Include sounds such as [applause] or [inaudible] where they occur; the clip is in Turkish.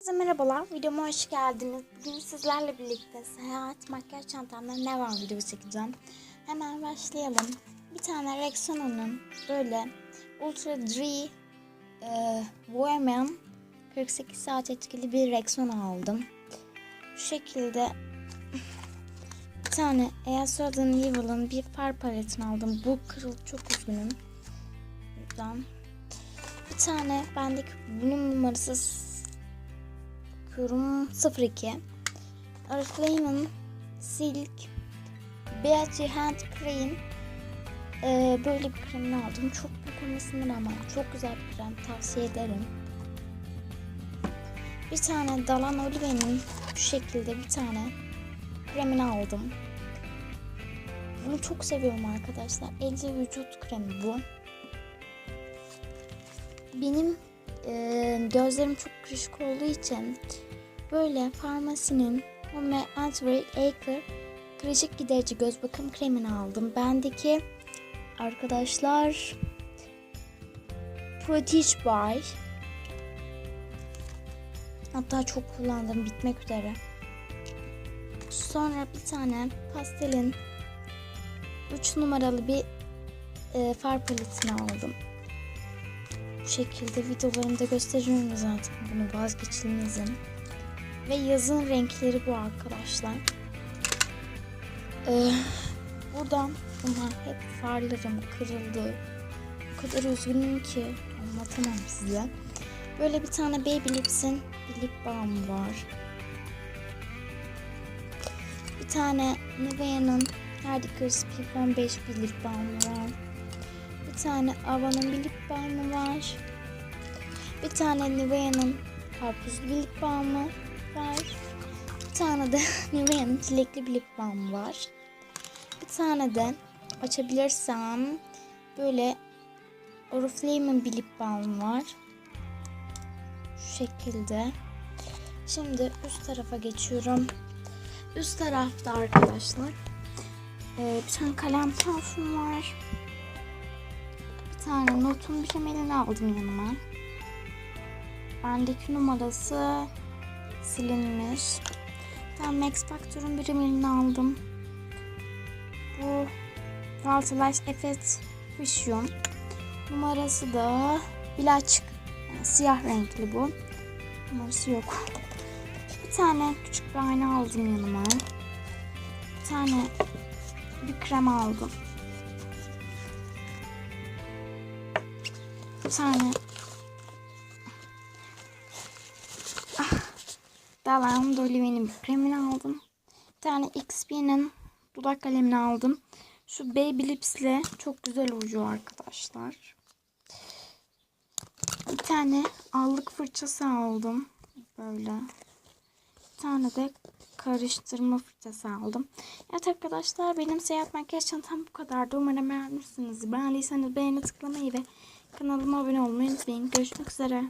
Herkese merhabalar, videoma hoş geldiniz. Bugün sizlerle birlikte seyahat makyaj çantamda ne var videosu çekeceğim. Hemen başlayalım. Bir tane Rexona'nın böyle Ultra Dry e, Bohemian 48 saat etkili bir Rexona aldım. Şu şekilde bir tane Easodan Evil'ın bir far paletini aldım. Bu kırıldı çok üzgünüm. Buradan. Bir tane bendeki bunun numarası bakıyorum 02 Oriflame'ın Silk Beauty Hand Cream ee, böyle bir kremini aldım. Çok büyük olmasına rağmen çok güzel bir krem tavsiye ederim. Bir tane Dalan Olive'nin bu şekilde bir tane kremini aldım. Bunu çok seviyorum arkadaşlar. Elde vücut kremi bu. Benim e, gözlerim çok kırışık olduğu için böyle farmasinin Home Anti Acre kırışık giderici göz bakım kremini aldım. Bendeki arkadaşlar Protege By hatta çok kullandım bitmek üzere. Sonra bir tane pastelin 3 numaralı bir e, far paletini aldım. Bu şekilde videolarımda gösteriyorum zaten bunu vazgeçilmezim. Ve yazın renkleri bu arkadaşlar. Ee, buradan bunlar hep farlarım kırıldı. O kadar üzgünüm ki anlatamam size. Böyle bir tane Baby Lips'in bir lip balm var. Bir tane Nivea'nın Radicals P15 bir lip balm var. Tane Ava'nın bir lip balmı var. Bir tane Nivea'nın karpuzlu bir lip balmı var. Bir tane de [laughs] Nivea'nın çilekli bir lip balmı var. Bir tane de açabilirsem böyle Oriflame'in bir lip var. Şu şekilde. Şimdi üst tarafa geçiyorum. Üst tarafta arkadaşlar e, bir tane kalem parfüm var. Tane notun bilemelini aldım yanıma. Bendeki numarası silinmiş. Tane Max Factor'un birimini aldım. Bu Valtalaş Efet Fusion. Numarası da bilaç yani siyah renkli bu. Numarası yok. Bir tane küçük bir ayna aldım yanıma. Bir tane bir krem aldım. Bir tane ah, Dolive'nin bir kremini aldım. Bir tane XP'nin dudak kalemini aldım. Şu Baby Lips'le çok güzel uyuyor arkadaşlar. Bir tane allık fırçası aldım. Böyle. Bir tane de karıştırma fırçası aldım. Evet arkadaşlar benim seyahat makyaj çantam bu kadardı. Umarım beğenmişsiniz. Beğendiyseniz beğeni tıklamayı ve kanalıma abone olmayı unutmayın. Görüşmek üzere.